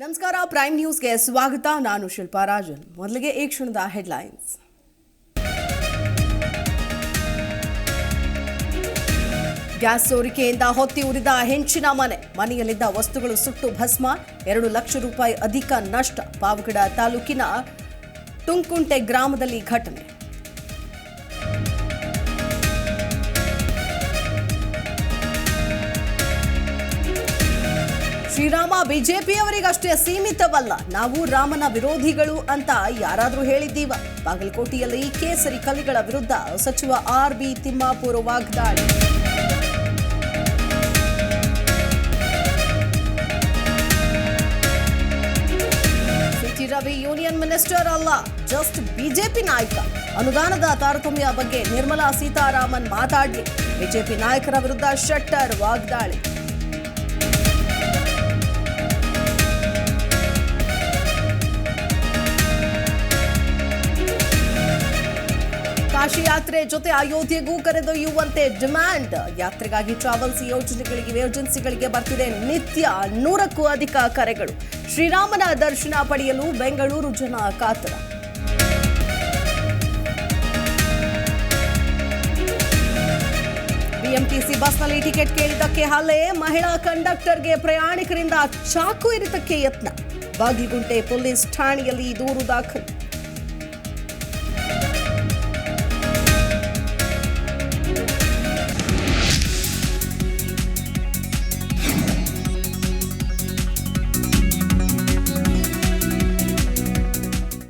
ನಮಸ್ಕಾರ ಪ್ರೈಮ್ ನ್ಯೂಸ್ಗೆ ಸ್ವಾಗತ. ನಾನು ಶಿಲ್ಪಾ ರಾಜನ್. ಮೊದಲಿಗೆ ಈ ಕ್ಷಣದ ಹೆಡ್ಲೈನ್ಸ್ ಗ್ಯಾಸ್ ಸೋರಿಕೆಯಿಂದ ಹೊತ್ತಿ ಉರಿದ ಹೆಂಚಿನ ಮನೆ. ಮನೆಯಲ್ಲಿದ್ದ ವಸ್ತುಗಳು ಸುಟ್ಟು ಭಸ್ಮ. ಎರಡು ಲಕ್ಷ ರೂಪಾಯಿ ಅಧಿಕ ನಷ್ಟ. ಪಾವಗಡ ತಾಲೂಕಿನ ತುಂಕುಂಟೆ ಗ್ರಾಮದಲ್ಲಿ ಘಟನೆ. ಶ್ರೀರಾಮ ಬಿಜೆಪಿಯವರಿಗಷ್ಟೇ ಸೀಮಿತವಲ್ಲ. ನಾವು ರಾಮನ ವಿರೋಧಿಗಳು ಅಂತ ಯಾರಾದರೂ ಹೇಳಿದ್ದೀವ. ಬಾಗಲಕೋಟೆಯಲ್ಲಿ ಕೇಸರಿ ಕಲಿಗಳ ವಿರುದ್ಧ ಸಚಿವ ಆರ್ ಬಿ ತಿಮ್ಮಾಪುರ ವಾಗ್ದಾಳಿ. C T Ravi union minister ಅಲ್ಲ, ಜಸ್ಟ್ ಬಿಜೆಪಿ ನಾಯಕ. ಅನುದಾನದ ತಾರತಮ್ಯ ಬಗ್ಗೆ ನಿರ್ಮಲಾ ಸೀತಾರಾಮನ್ ಮಾತಾಡ್ಲಿ. ಬಿಜೆಪಿ ನಾಯಕರ ವಿರುದ್ಧ ಶೆಟ್ಟರ್ ವಾಗ್ದಾಳಿ. ಕಾಶಿ ಯಾತ್ರೆ ಜೊತೆ ಅಯೋಧ್ಯೆಗೂ ಕರೆದೊಯ್ಯುವಂತೆ ಡಿಮ್ಯಾಂಡ್. ಯಾತ್ರೆಗಾಗಿ ಟ್ರಾವೆಲ್ಸ್ ಯೋಜನೆಗಳಿಗೆ ಏಜೆನ್ಸಿಗಳಿಗೆ ಬರ್ತಿದೆ ನಿತ್ಯ ನೂರಕ್ಕೂ ಅಧಿಕ ಕರೆಗಳು. ಶ್ರೀರಾಮನ ದರ್ಶನ ಪಡೆಯಲು ಬೆಂಗಳೂರು ಜನ ಕಾತರ. ಬಿಎಂಟಿಸಿ ಬಸ್ನಲ್ಲಿ ಟಿಕೆಟ್ ಕೇಳಿದ್ದಕ್ಕೆ ಹಲ್ಲೆ. ಮಹಿಳಾ ಕಂಡಕ್ಟರ್ಗೆ ಪ್ರಯಾಣಿಕರಿಂದ ಚಾಕು ಇರಿತಕ್ಕೆ ಯತ್ನ. ಬಾಗಿಗುಂಟೆ ಪೊಲೀಸ್ ಠಾಣೆಯಲ್ಲಿ ದೂರು ದಾಖಲು.